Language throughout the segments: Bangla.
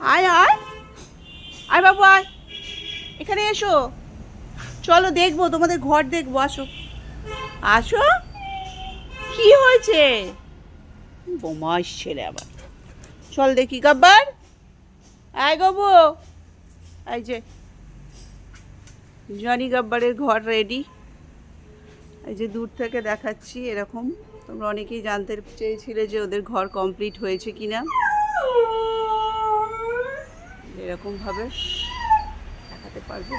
আয় আয়। আয় বাবু, আয়। এখানে এসো। চলো দেখব, তোমাদের ঘর দেখব, আসো। আসো। কি হয়েছে? বোমাস ছেলে আবার। চল দেখি, গাব্বার। আয় গবু এই যে, জনি গাব্বারের ঘর রেডি এই যে দূর থেকে দেখাচ্ছি এরকম। তোমরা অনেকেই জানতে চেয়েছিলে যে ওদের ঘর কমপ্লিট হয়েছে কিনা। এরকমভাবে দেখাতে পারব।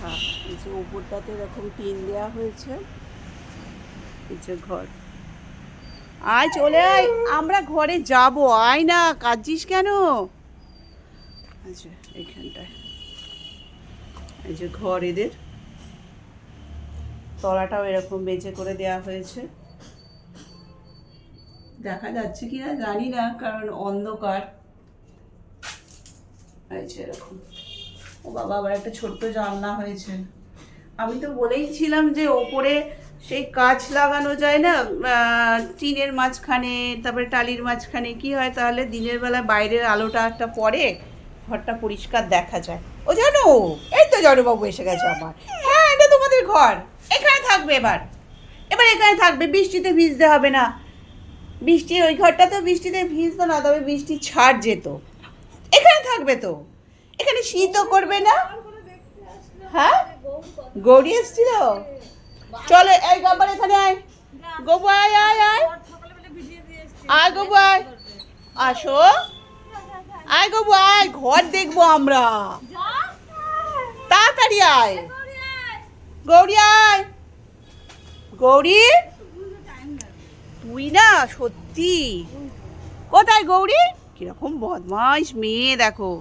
হ্যাঁ যে উপরটাতে এরকম টিন দেওয়া হয়েছে। যে ঘর। আয়, চলে আয়। আমরা ঘরে যাব। আয় না, কাঁদছিস কেন? আচ্ছা এইখানটায় এই যে ঘর এদের। তলাটাও এরকম বেঁচে করে দেওয়া হয়েছে। দেখা যাচ্ছে কি না জানি না, কারণ অন্ধকার। হয়েছে এরকম। ও বাবা, আবার একটা ছোট্ট জানলা হয়েছে। আমি তো বলেই ছিলাম যে ওপরে সেই কাঁচ লাগানো যায় না টিনের মাঝখানে, তারপরে টালির মাঝখানে, কি হয় তাহলে দিনের বেলা বাইরের আলোটা একটা পড়ে, ঘরটা পরিষ্কার দেখা যায়। ও জানো, এই তো জনবাবু এসে গেছে আমার। হ্যাঁ এটা তোমাদের ঘর। এখানে থাকবে এবার। এবার এখানে থাকবে, বৃষ্টিতে ভিজতে হবে না। বৃষ্টি, ওই ঘরটা তো বৃষ্টিতে ভিজতো না, তবে বৃষ্টি ছাড় যেত। থাকবে তো? এখানে শীতও করবে না? হ্যাঁ? গৌরী এসছিল? চলো, এই গব্বর এখানে আয়। গবু আয় আয় আয়। আয় গবু আয়। আসো। আয় গবু আয়। ঘর দেখব আমরা। তাড়াতাড়ি আয়। গৌরী আয়। গৌরী? তুই না, সত্যি। কোথায় গৌরী? কীরকম বদমাইশ মেয়ে, দেখো।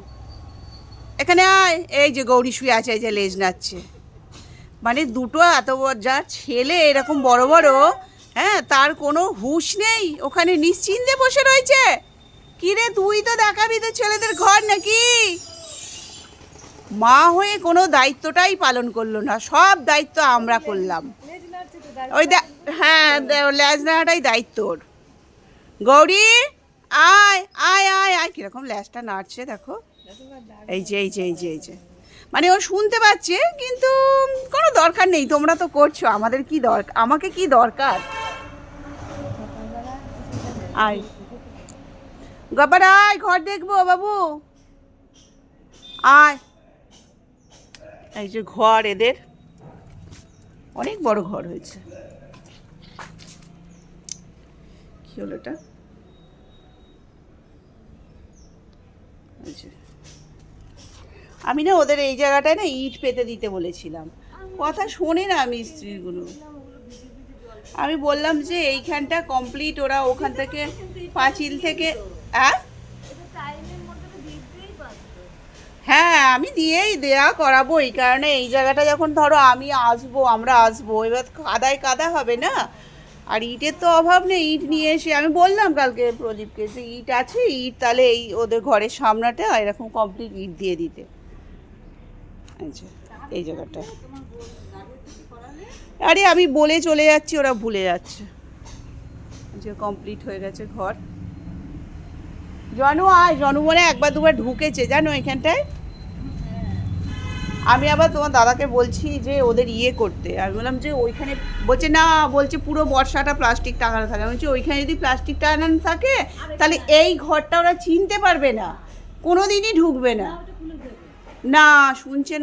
এখানে আয়, এই যে গৌরী শুয়ে আছে, এই যে লেজ নাচ্ছে মানে দুটো এত যা ছেলে এরকম বড় বড় হ্যাঁ তার কোনো হুঁশ নেই। ওখানে নিশ্চিন্তে বসে রয়েছে। কিরে, তুই তো দেখাবি তো ছেলেদের ঘর নাকি? মা হয়ে কোনো দায়িত্বটাই পালন করল না। সব দায়িত্ব আমরা করলাম। ওই হ্যাঁ লেজ নাড়াটাই দায়িত্ব গৌরী! আয় আয় আয় আয়। কীরকম ল্যাজটা নাড়ছে, দেখো। এই যে এই যে এই যে এই যে। মানে ও শুনতে পাচ্ছে, কিন্তু কোনো দরকার নেই, তোমরা তো করছ। আমাদের কি দরকার? আমাকে কি দরকার? আয়। গব্বার আয়, ঘর দেখব, বাবু। আয়। এই যে ঘর এদের। অনেক বড় ঘর হয়েছে। কি হলো এটা এই যে। আমি না ওদের এই জায়গাটায় না ইট পেতে দিতে বলেছিলাম। কথা শোনে না মিস্ত্রিগুলো আমি বললাম যে এইখানটা কমপ্লিট ওরা ওখান থেকে পাঁচিল থেকে হ্যাঁ আমি দিয়েই দেয়া করাবো এই কারণে। এই জায়গাটা যখন ধরো আমি আসব, আমরা আসব, এবার কাদায় কাদা হবে না? আর ইটের তো অভাব নেই, ইট নিয়ে এসে, আমি বললাম কালকে প্রদীপকে যে ইট আছে, ইট তাহলে এই ওদের ঘরের সামনাটা এরকম কমপ্লিট ইট দিয়ে দিতে। আচ্ছা এই জায়গাটা। আরে আমি বলে চলে যাচ্ছি, ওরা ভুলে যাচ্ছে। যে কমপ্লিট হয়ে গেছে ঘর। জনু আয়, জনু মনে একবার দুবার ঢুকেছে, জানো এখানটায়? আমি আবার তোমার দাদাকে বলছি যে ওদের ইয়ে করতে। আমি বললাম যে ওইখানে বলছে না বলছে পুরো বর্ষাটা প্লাস্টিক টাঙানো থাকে। আমি বলছি ওইখানে যদি প্লাস্টিক টাঙানো থাকে তাহলে এই ঘরটা ওরা চিনতে পারবে না। কোনো দিনই ঢুকবে না। না শুনছে